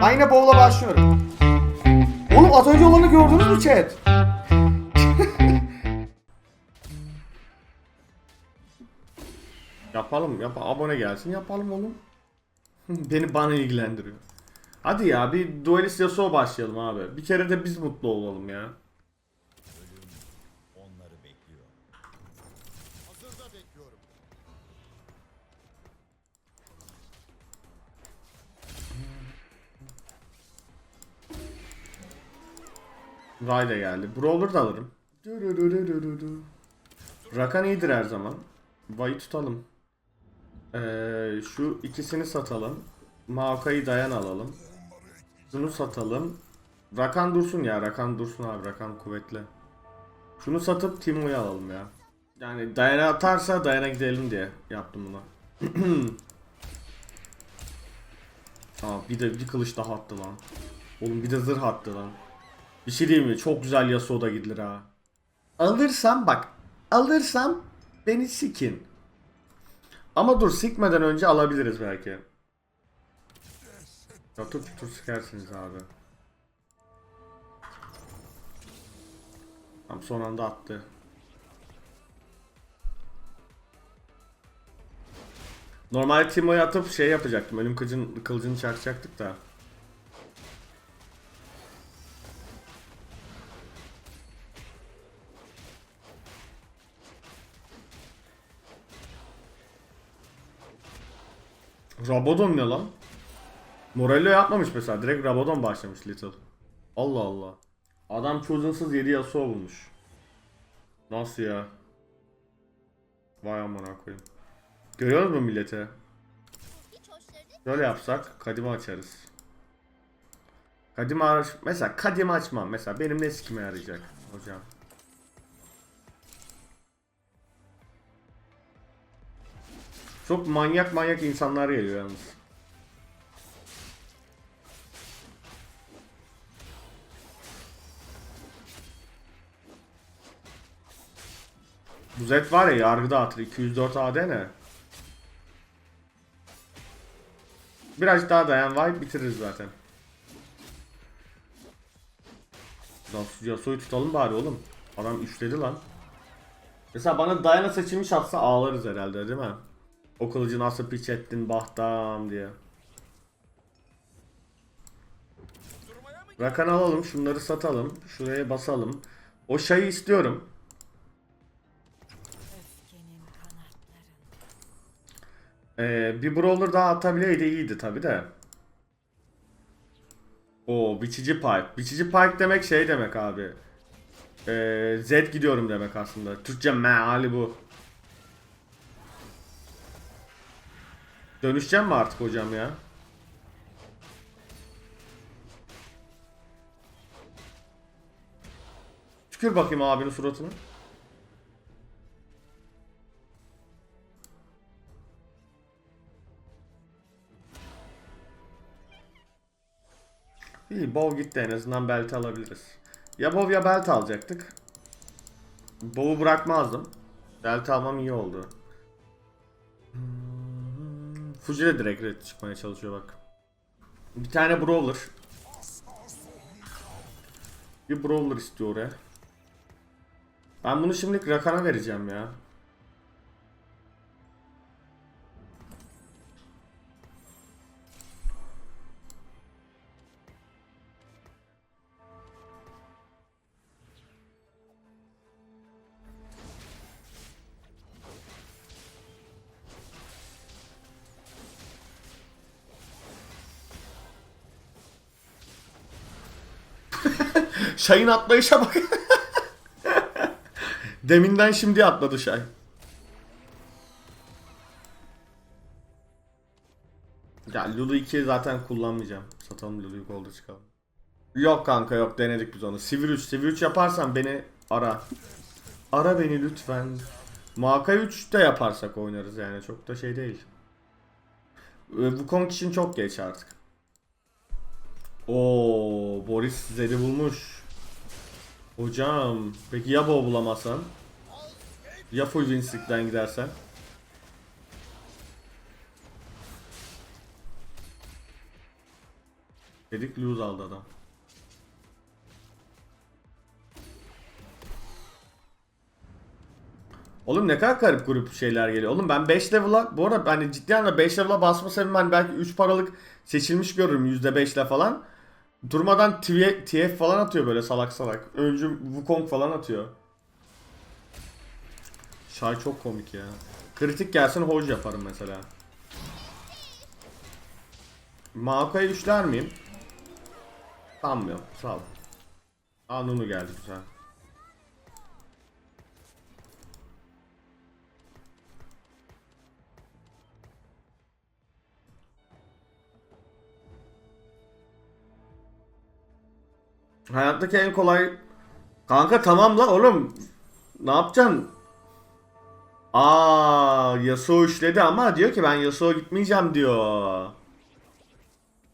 Yine bowl'a başlıyorum. Oğlum az önce olanı gördünüz mü chat? yapalım yap abone gelsin yapalım oğlum. Beni bana ilgilendiriyor. Hadi ya bir Duelist Yasuo başlayalım abi. Bir kere de biz mutlu olalım ya. Ray da geldi. Brawler da alırım. Rakan iyidir her zaman. Vay'ı tutalım. Ee, şu ikisini satalım. Maokai'yi dayan alalım. Şunu satalım. Rakan dursun ya. Rakan dursun abi. Rakan kuvvetli. Şunu satıp Timo'yu alalım ya. Yani dayana atarsa dayana gidelim diye yaptım bunu. Aa, bir de bir kılıç daha attı lan. Oğlum bir de zırh attı lan. Bir şey diyeyim mi? Çok güzel Yasuo'da gidilir ha. Alırsam bak. Alırsam beni sikin. Ama dur sikmeden önce alabiliriz belki. Çatır çutur sikersiniz abi. Tam son anda attı. Normalde Timo'yu atıp şey yapacaktım. Ölüm kılıcın, kılıcını çakacaktık da. Rabadon ne lan? Morello yapmamış mesela. Direkt Rabadon başlamış Little. Allah Allah. Adam çocuğunsuz 7 Yasuo bulmuş. Nasıl ya? Vay amına koyayım. Görüyor musun millete? Böyle yapsak kadime açarız. Kadime aç mesela kadime açmam mesela benim ne sikime yarayacak hocam. Çok manyak manyak insanlar geliyor yalnız. Bu Zed var ya yargı dağıtır 204 AD ne? Biraz daha dayan vay bitiririz zaten. Yasuo'yu tutalım bari oğlum. Adam üçledi lan. Mesela bana Diana seçilmiş atsa ağlarız herhalde değil mi? O kılıcı nasıl piç ettin bahtam diye. Rakan alalım şunları satalım. Şuraya basalım. O şeyi istiyorum. Ee, bir brawler daha atabileydi iyiydi tabi de. O biçici pipe. Biçici pipe demek şey demek abi. Ee, Z gidiyorum demek aslında. Türkçe meali bu. Dönüşeceğim mi artık hocam ya? Tükür bakayım abinin suratına. İyi Bow gitti en azından belt alabiliriz. Ya Bow ya belt alacaktık. Bow'u bırakmazdım. Belt almam iyi oldu. Hmm, Fuji de direkt red çıkmaya çalışıyor bak. Bir tane Brawler. Bir Brawler istiyor oraya. Ben bunu şimdilik Rakan'a vereceğim ya. Şayın atlayışa bak. Deminden şimdi atladı Şay. Ya Lulu 2'yi zaten kullanmayacağım. Satalım Lulu'yu golda çıkalım. Yok kanka yok denedik biz onu. Sivir 3. Sivir 3 yaparsan beni ara. Ara beni lütfen. Maka 3 de yaparsak oynarız yani çok da şey değil. Ee, Wukong için çok geç artık. Oo, Boris Zed'i bulmuş. Hocam, peki ya Bo bulamazsan? Ya full win streak'ten gidersen? Dedik lose aldı adam. Oğlum ne kadar garip grup şeyler geliyor. Oğlum ben 5 level'a bu arada hani ciddi anlamda 5 level'a basma sebebim hani belki 3 paralık seçilmiş görürüm %5'le falan. Durmadan TF, falan atıyor böyle salak salak. Öncü Wukong falan atıyor. Şay çok komik ya. Kritik gelsin hold yaparım mesela. Maokai'yi üçler miyim? Sanmıyorum. Sağ ol. Aa Nunu geldi güzel. Hayattaki en kolay... Kanka tamam lan oğlum. Ne yapacaksın? Aa Yasuo işledi ama diyor ki ben Yasuo gitmeyeceğim diyor.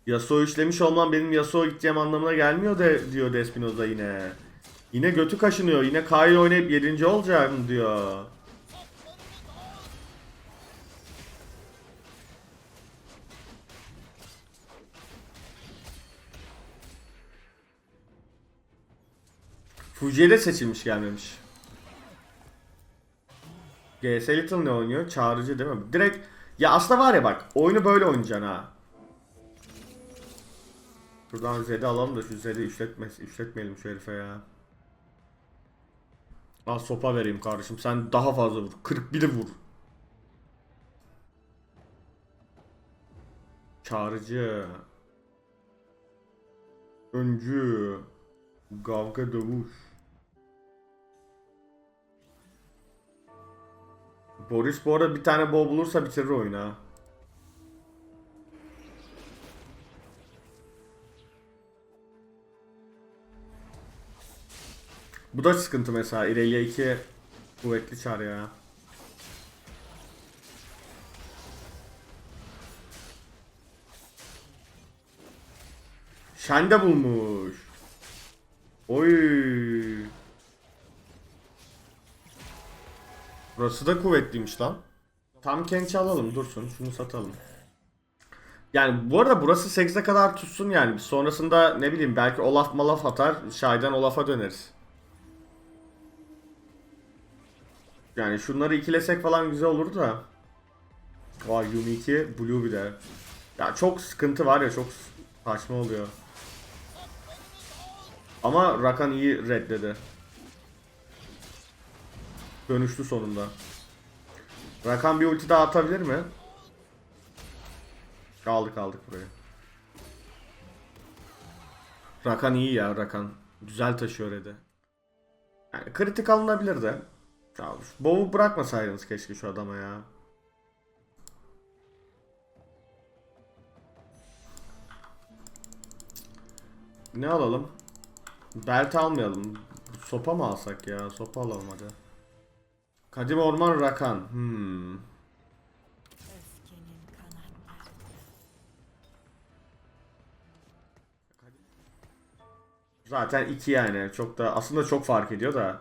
Yasuo işlemiş olmam benim Yasuo gideceğim anlamına gelmiyor de diyor Despinoza yine. Yine götü kaşınıyor. Yine Kyle oynayıp 7. olacağım diyor. Fuji'ye de seçilmiş gelmemiş. GS Little ne oynuyor? Çağrıcı değil mi? Direkt ya aslında var ya bak oyunu böyle oynayacaksın ha. Şuradan Zed'i alalım da şu Zed'i işletmez, işletmeyelim şu herife ya. Al sopa vereyim kardeşim sen daha fazla vur. 41'i vur. Çağrıcı. Öncü. Kavga dövüş. Boris bu arada bir tane bow bulursa bitirir oyunu ha. Bu da sıkıntı mesela. İrelia 2 kuvvetli çar ya. Şende bulmuş. Oy. Burası da kuvvetliymiş lan. Tam kençi alalım dursun. Şunu satalım. Yani bu arada burası 8'e kadar tutsun yani. Sonrasında ne bileyim belki Olaf malaf atar. Şaydan Olaf'a döneriz. Yani şunları ikilesek falan güzel olur da. Vay Yumi 2 Blue bir de. Ya çok sıkıntı var ya çok saçma oluyor. Ama Rakan iyi reddedi. Dönüştü sonunda. Rakan bir ulti daha atabilir mi? Kaldık aldık buraya. Rakan iyi ya Rakan. Güzel taşıyor Red'i. Yani kritik alınabilir de. Bow'u bırakmasaydınız keşke şu adama ya. Ne alalım? Belt almayalım. Sopa mı alsak ya? Sopa alalım hadi. Kadim Orman Rakan. Hmm. Zaten iki yani. Çok da aslında çok fark ediyor da.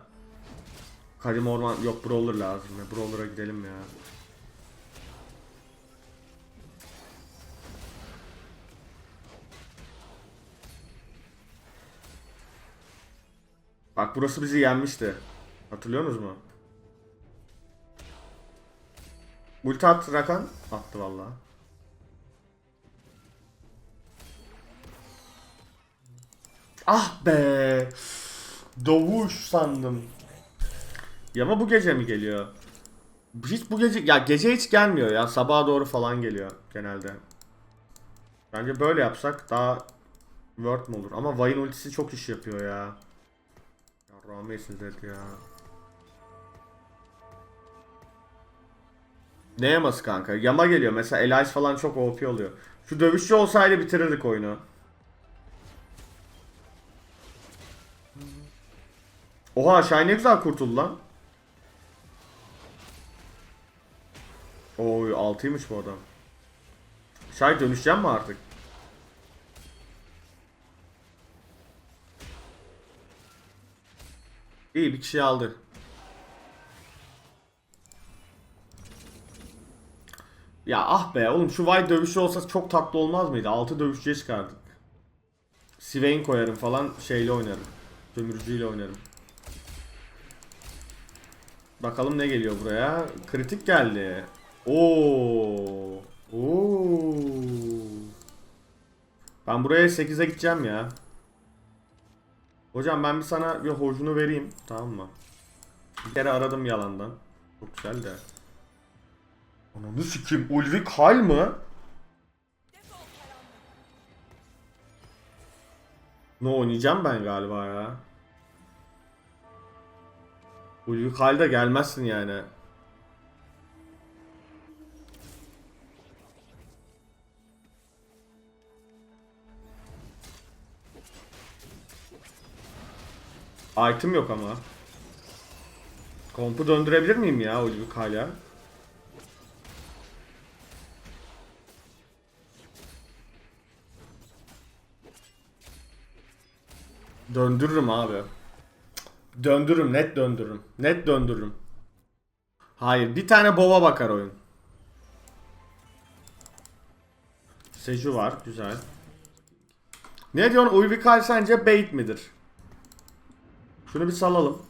Kadim Orman yok Brawler lazım ya. Brawler'a gidelim ya. Bak burası bizi yenmişti. Hatırlıyorsunuz mu? Ulti at Rakan. Attı vallahi. Ah be. Doğuş sandım. Ya ama bu gece mi geliyor? Hiç bu gece ya gece hiç gelmiyor ya sabaha doğru falan geliyor genelde. Bence böyle yapsak daha worth mu olur? Ama Vayne ultisi çok iş yapıyor ya. Rames'in dedi ya. Ne yaması kanka? Yama geliyor mesela Elias falan çok OP oluyor. Şu dövüşçü olsaydı bitirirdik oyunu. Oha Shine ne güzel kurtuldu lan. Oy 6'ymış bu adam. Shine dönüşeceğim mi artık? İyi bir kişi aldı. Ya ah be oğlum şu Vay dövüşü olsa çok tatlı olmaz mıydı? 6 dövüşçüye çıkardık. Swain koyarım falan şeyle oynarım. Sömürücüyle oynarım. Bakalım ne geliyor buraya. Kritik geldi. Oo. Oo. Ben buraya 8'e gideceğim ya. Hocam ben bir sana bir hocunu vereyim. Tamam mı? Bir kere aradım yalandan. Çok güzel de. Ananı sikeyim. Ulvi Kal mı? Ne oynayacağım ben galiba ya. Ulvi Kal'da gelmezsin yani. Item yok ama. Kompu döndürebilir miyim ya Ulvi Kal'a? Döndürürüm abi. Döndürürüm, net döndürürüm. Net döndürürüm. Hayır, bir tane bova bakar oyun. Seju var, güzel. Ne diyorsun? Uyvikal sence bait midir? Şunu bir salalım.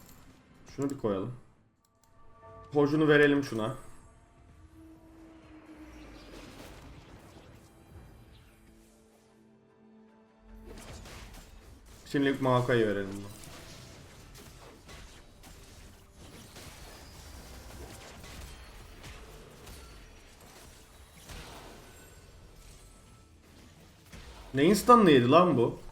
Şunu bir koyalım. Hocunu verelim şuna. Şimdilik Maokai'yi verelim. bunu. Neyin stun'lıydı lan bu?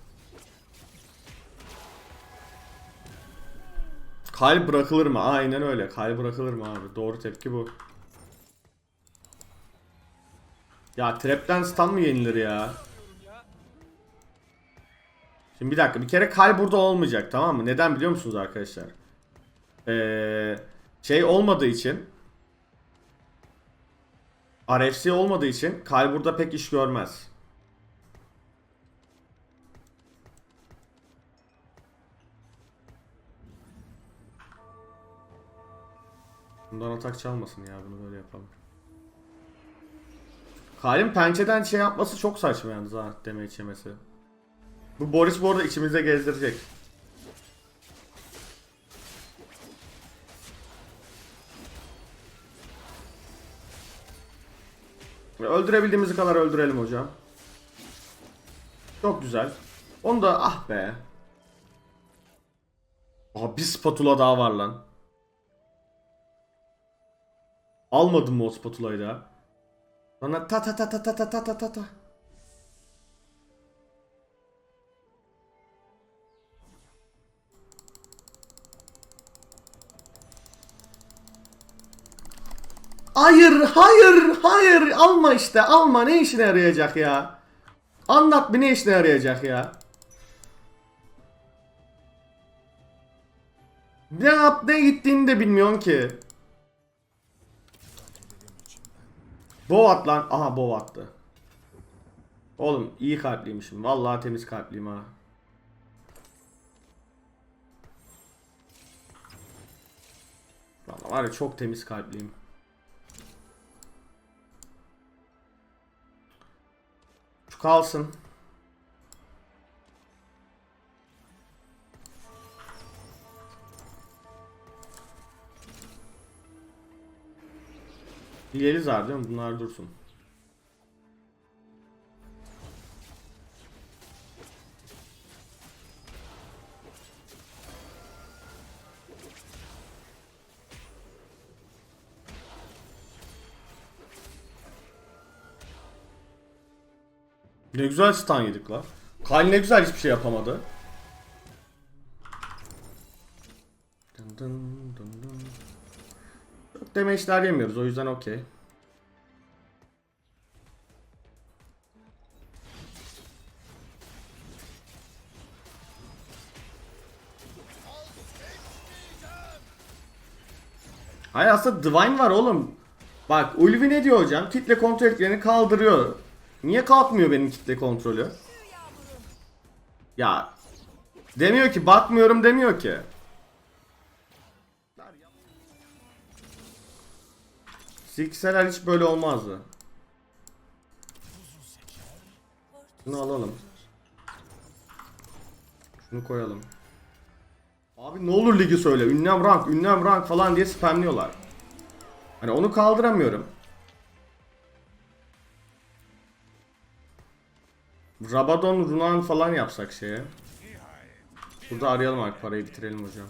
Kalp bırakılır mı? Aynen öyle. Kalp bırakılır mı abi? Doğru tepki bu. Ya trapten stun mı yenilir ya? Şimdi bir dakika. Bir kere kal burada olmayacak tamam mı? Neden biliyor musunuz arkadaşlar? Ee, şey olmadığı için RFC olmadığı için kal burada pek iş görmez. Bundan atak çalmasın ya bunu böyle yapalım. Kalin pençeden şey yapması çok saçma yalnız ha deme içemesi. Bu Boris bu arada içimizde gezdirecek. Öldürebildiğimiz kadar öldürelim hocam. Çok güzel. Onu da ah be. Aha bir spatula daha var lan. Almadım mı o spatulayı da? Sonra ta ta ta ta ta ta ta ta ta ta. Hayır, hayır, hayır. Alma işte, alma. Ne işine yarayacak ya? Anlat bir ne işine yarayacak ya? Ne yap ne gittiğini de bilmiyorsun ki. Bov at lan. Aha bov attı. Oğlum iyi kalpliymişim. Vallahi temiz kalpliyim ha. Vallahi var ya çok temiz kalpliyim. Şu kalsın. Hileli zar mi? Bunlar dursun. Ne güzel stun yedik la. Kyle ne güzel hiçbir şey yapamadı. Dın dın. Çok damage'ler yemiyoruz o yüzden okey. Hayır aslında Divine var oğlum. Bak Ulvi ne diyor hocam? Kitle kontrol etkilerini kaldırıyor. Niye kalkmıyor benim kitle kontrolü? Ya demiyor ki bakmıyorum demiyor ki. Zikseler hiç böyle olmazdı. Bunu alalım. Bunu koyalım. Abi ne olur ligi söyle. Ünlem rank, ünlem rank falan diye spamliyorlar. Hani onu kaldıramıyorum. Rabadon, Runan falan yapsak şeye. Burada arayalım artık parayı bitirelim hocam.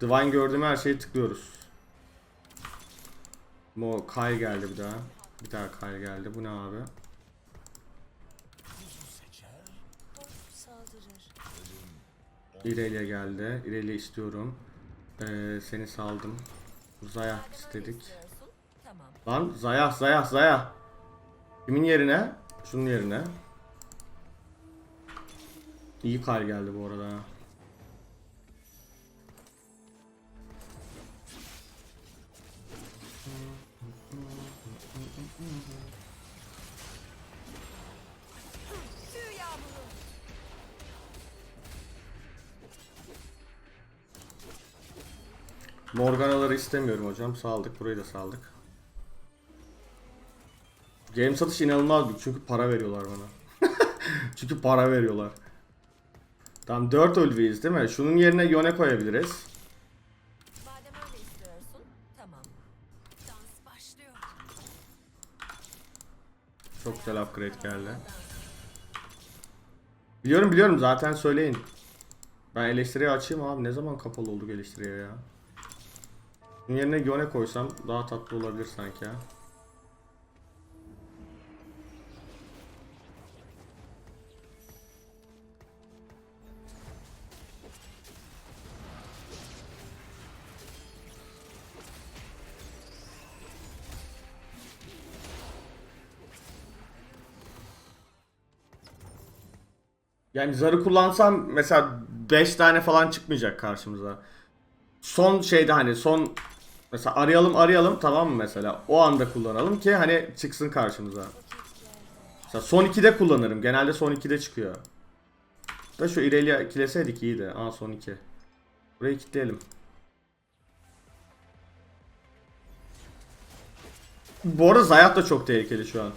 Divine gördüğüm her şeyi tıklıyoruz. Mo Kay geldi bir daha. Bir daha Kay geldi. Bu ne abi? İrelia geldi. İrelia istiyorum. Ee, seni saldım. Zaya istedik. Lan Zaya Zaya Zaya. Kimin yerine? Şunun yerine. İyi kar geldi bu arada. Morganaları istemiyorum hocam. Saldık. Burayı da saldık. Game satış inanılmaz büyük. Çünkü para veriyorlar bana. çünkü para veriyorlar. Tamam 4 ölüyüz değil mi? Şunun yerine Yone koyabiliriz. Tamam. Çok güzel upgrade geldi. Biliyorum biliyorum zaten söyleyin. Ben eleştiriye açayım abi. Ne zaman kapalı olduk eleştiriye ya? Bunun yerine Yone koysam daha tatlı olabilir sanki ha. Yani zarı kullansam mesela 5 tane falan çıkmayacak karşımıza. Son şeyde hani son mesela arayalım arayalım tamam mı mesela o anda kullanalım ki hani çıksın karşımıza. Mesela son 2'de kullanırım. Genelde son 2'de çıkıyor. Da şu Irelia kileseydik iyiydi. Aa son 2. Burayı kilitleyelim. Bu arada Zayat da çok tehlikeli şu an.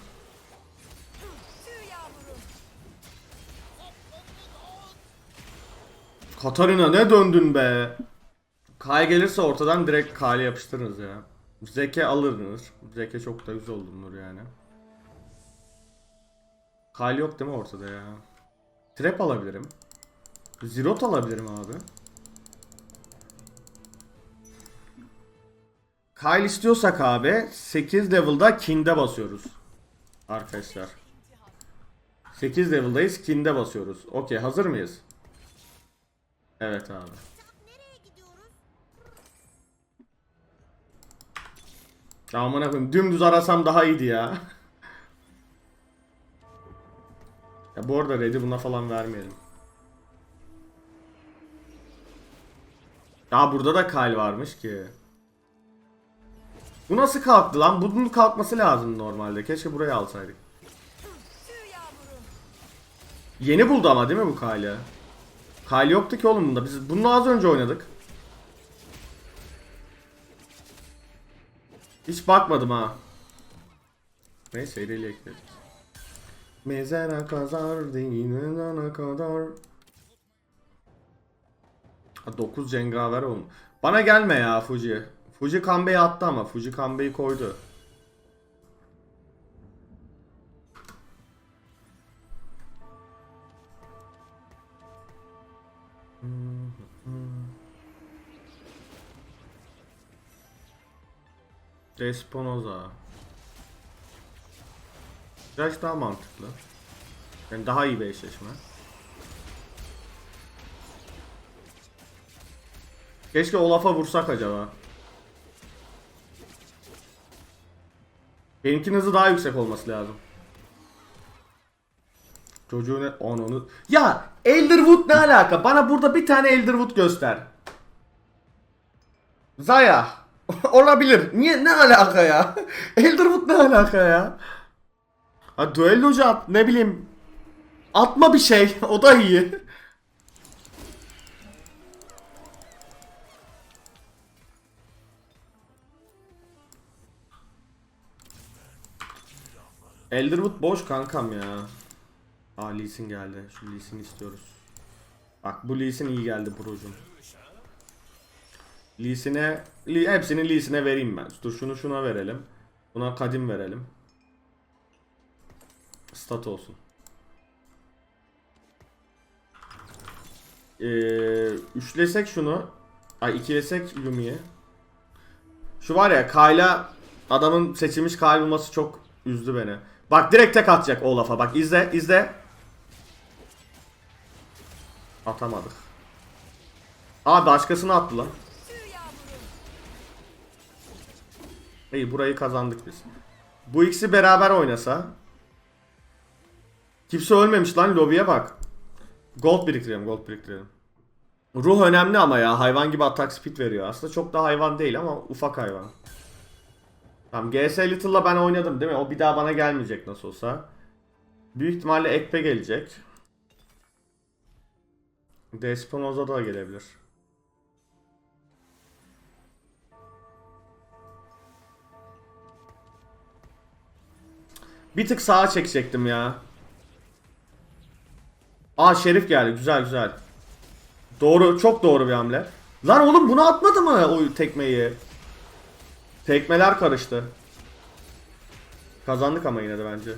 Katarina ne döndün be? Kay gelirse ortadan direkt Kay'la yapıştırırız ya. Zeke alırız. Zeke çok da güzel olunur yani. Kyle yok değil mi ortada ya? Trap alabilirim. Zirot alabilirim abi. Kyle istiyorsak abi 8 level'da King'de basıyoruz. Arkadaşlar. 8 level'dayız King'de basıyoruz. Okey hazır mıyız? Evet abi. Aman koyayım dümdüz arasam daha iyiydi ya. ya bu arada red'i buna falan vermeyelim. Ya burada da Kyle varmış ki. Bu nasıl kalktı lan? Bunun kalkması lazım normalde. Keşke buraya alsaydık. Yeni buldu ama değil mi bu Kyle'ı? Kyle yoktu ki oğlum bunda. Biz bunu az önce oynadık. Hiç bakmadım ha. Neyse ileri ekledik. Mezara kazar dinana kadar. 9 cengaver oğlum. Bana gelme ya Fuji. Fuji Kanbei'yi attı ama Fuji Kanbei'yi koydu. Desponoza. Biraz daha mantıklı. Yani daha iyi bir eşleşme. Keşke Olaf'a vursak acaba. Benimkinin hızı daha yüksek olması lazım. Çocuğu ne? Onu Ya Elderwood ne alaka? Bana burada bir tane Elderwood göster. Zaya. Olabilir. Niye ne alaka ya? Elderwood ne alaka ya? Ha duellocu at ne bileyim. Atma bir şey. O da iyi. Elderwood boş kankam ya. Aa Lee Sin geldi. Şu Lee Sin istiyoruz. Bak bu Lee Sin iyi geldi brocum. Lee Sin'e Lee, hepsini Lee Sin'e vereyim ben. Dur şunu şuna verelim. Buna kadim verelim. Stat olsun. Ee, üçlesek şunu. Ay ikilesek Yumi'yi. Şu var ya Kayla adamın seçilmiş Kyle bulması çok üzdü beni. Bak direkt tek atacak Olaf'a. Bak izle izle. Atamadık. Aa başkasını attı lan. İyi burayı kazandık biz. Bu ikisi beraber oynasa. Kimse ölmemiş lan lobiye bak. Gold biriktirelim gold biriktirelim. Ruh önemli ama ya hayvan gibi attack speed veriyor. Aslında çok da hayvan değil ama ufak hayvan. Tamam GS Little'la ben oynadım değil mi? O bir daha bana gelmeyecek nasıl olsa. Büyük ihtimalle Ekpe gelecek. Despinoza da gelebilir. Bir tık sağa çekecektim ya. Aa Şerif geldi. Güzel güzel. Doğru. Çok doğru bir hamle. Lan oğlum bunu atmadı mı o tekmeyi? Tekmeler karıştı. Kazandık ama yine de bence.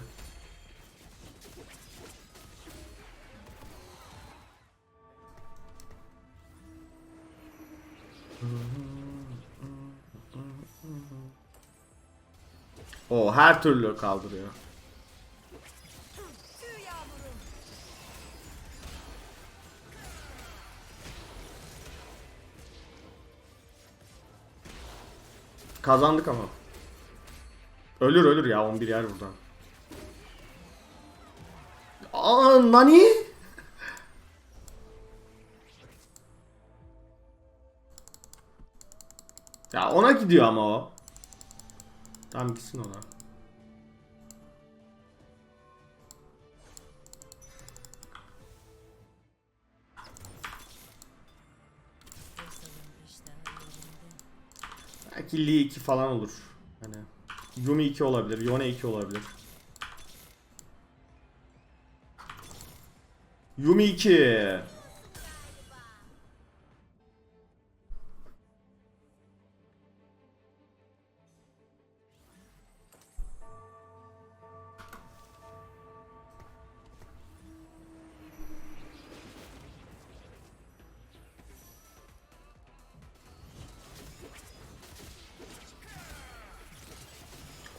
O her türlü kaldırıyor. Kazandık ama. Ölür ölür ya 11 yer buradan. Aa nani? Ya ona gidiyor ama o. Tamam gitsin ona. Belki Lee 2 falan olur. Hani Yumi 2 olabilir, Yone 2 olabilir. Yumi 2.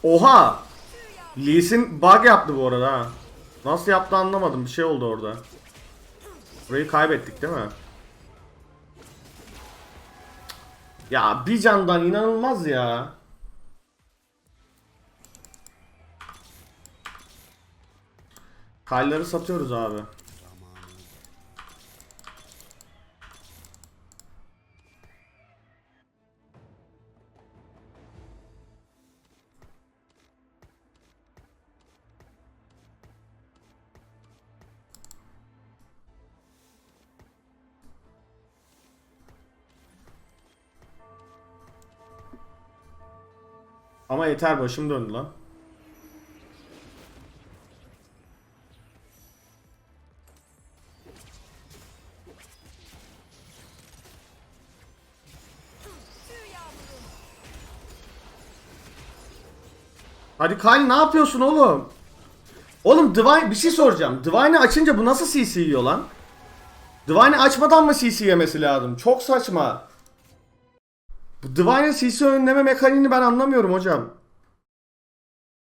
Oha! Lee Sin bug yaptı bu arada ha. Nasıl yaptı anlamadım. Bir şey oldu orada. Burayı kaybettik değil mi? Ya bir candan inanılmaz ya. Kayları satıyoruz abi. Ama yeter başım döndü lan. Hadi Kyle ne yapıyorsun oğlum? Oğlum Divine bir şey soracağım. Divine'i açınca bu nasıl CC yiyor lan? Divine'i açmadan mı CC yemesi lazım? Çok saçma. Bu Divine'in CC önleme mekaniğini ben anlamıyorum hocam.